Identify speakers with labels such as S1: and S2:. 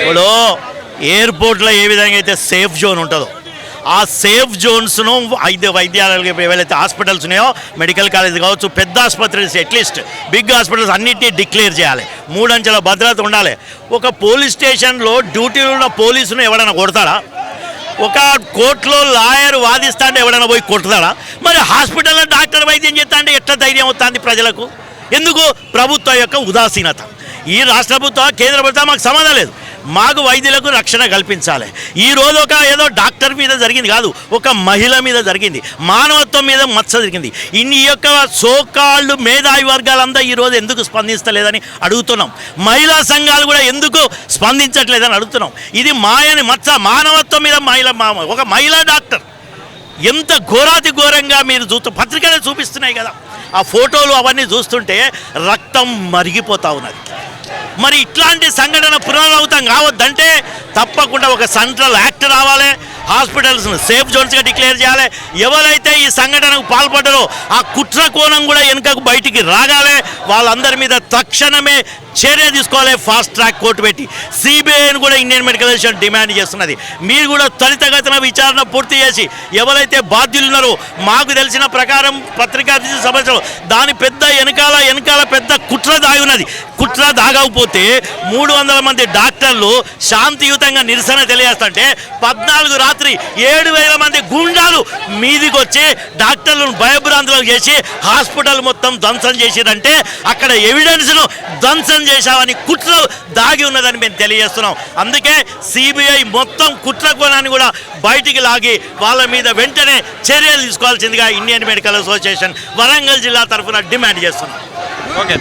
S1: ఇప్పుడు ఎయిర్పోర్ట్లో ఏ విధంగా అయితే సేఫ్ జోన్ ఉంటుందో ఆ సేఫ్ జోన్స్ను వైద్య వైద్యాలయాలు ఏవైతే హాస్పిటల్స్ ఉన్నాయో మెడికల్ కాలేజ్ కావచ్చు పెద్ద ఆసుపత్రులు అట్లీస్ట్ బిగ్ హాస్పిటల్స్ అన్నిటినీ డిక్లేర్ చేయాలి. మూడంచెల భద్రత ఉండాలి. ఒక పోలీస్ స్టేషన్లో డ్యూటీలో ఉన్న పోలీసును ఎవడైనా కొడతాడా? ఒక కోర్టులో లాయర్ వాదిస్తా ఎవడైనా పోయి కొడతాడా? మరి హాస్పిటల్లో డాక్టర్ వైద్యం చేస్తా అంటే ఎట్లా ధైర్యం అవుతుంది ప్రజలకు? ఎందుకు? ప్రభుత్వం యొక్క ఉదాసీనత. ఈ రాష్ట్ర ప్రభుత్వం కేంద్ర ప్రభుత్వం మాకు సంబంధం లేదు. మాకు వైద్యులకు రక్షణ కల్పించాలి. ఈ రోజు ఒక ఏదో డాక్టర్ మీద జరిగింది కాదు ఒక మహిళ మీద జరిగింది. మానవత్వం మీద మచ్చ జరిగింది. ఇన్ని యొక్క సోకాళ్ళు మేధావి వర్గాలంతా ఈ రోజు ఎందుకు స్పందిస్తలేదని అడుగుతున్నాం. మహిళా సంఘాలు కూడా ఎందుకు స్పందించట్లేదని అడుగుతున్నాం. ఇది మాయని మచ్చ మానవత్వం మీద మహిళ ఒక మహిళా డాక్టర్. ఎంత ఘోరాతి ఘోరంగా మీరు చూస్తూ పత్రికలే చూపిస్తున్నాయి కదా. ఆ ఫోటోలు అవన్నీ చూస్తుంటే రక్తం మరిగిపోతా ఉన్నది. మరి ఇట్లాంటి సంఘటన పునరావృతం కావద్దంటే తప్పకుండా ఒక సెంట్రల్ యాక్ట్ రావాలి. హాస్పిటల్స్ను సేఫ్ జోన్స్గా డిక్లేర్ చేయాలి. ఎవరైతే ఈ సంఘటనకు పాల్పడ్డారో ఆ కుట్ర కోణం కూడా వెనుకకు బయటికి రాగాలి. వాళ్ళందరి మీద తక్షణమే చర్య తీసుకోవాలి. ఫాస్ట్ ట్రాక్ కోర్టు పెట్టి సిబిఐని కూడా ఇండియన్ మెడికల్ అసోసియేషన్ డిమాండ్ చేస్తున్నది. మీరు కూడా త్వరితగతిన విచారణ పూర్తి చేసి ఎవరైతే బాధ్యులు ఉన్నారో మాకు తెలిసిన ప్రకారం పత్రికా సంబంధించిన దాని పెద్ద వెనకాల వెనకాల పెద్ద కుట్ర దాగి ఉన్నది. కుట్ర దాగకపోతే మూడు వందల మంది డాక్టర్లు శాంతియుతంగా నిరసన తెలియజేస్తుంటే పద్నాలుగు రాత్రి ఏడు వేల మంది గుండాలు మీదికి వచ్చి డాక్టర్లను భయభ్రాంతులకు చేసి హాస్పిటల్ మొత్తం ధ్వంసం చేసిరంటే అక్కడ ఎవిడెన్స్ను ధ్వంసం చేశామని కుట్ర దాగి ఉన్నదని మేము తెలియజేస్తున్నాం. అందుకే సిబిఐ మొత్తం కుట్ర కోణాన్ని కూడా బయటికి లాగి వాళ్ళ మీద వెంటనే చర్యలు తీసుకోవాల్సిందిగా ఇండియన్ మెడికల్ అసోసియేషన్ వరంగల్ జిల్లా తరఫున డిమాండ్ చేస్తున్నాం.
S2: ఓకే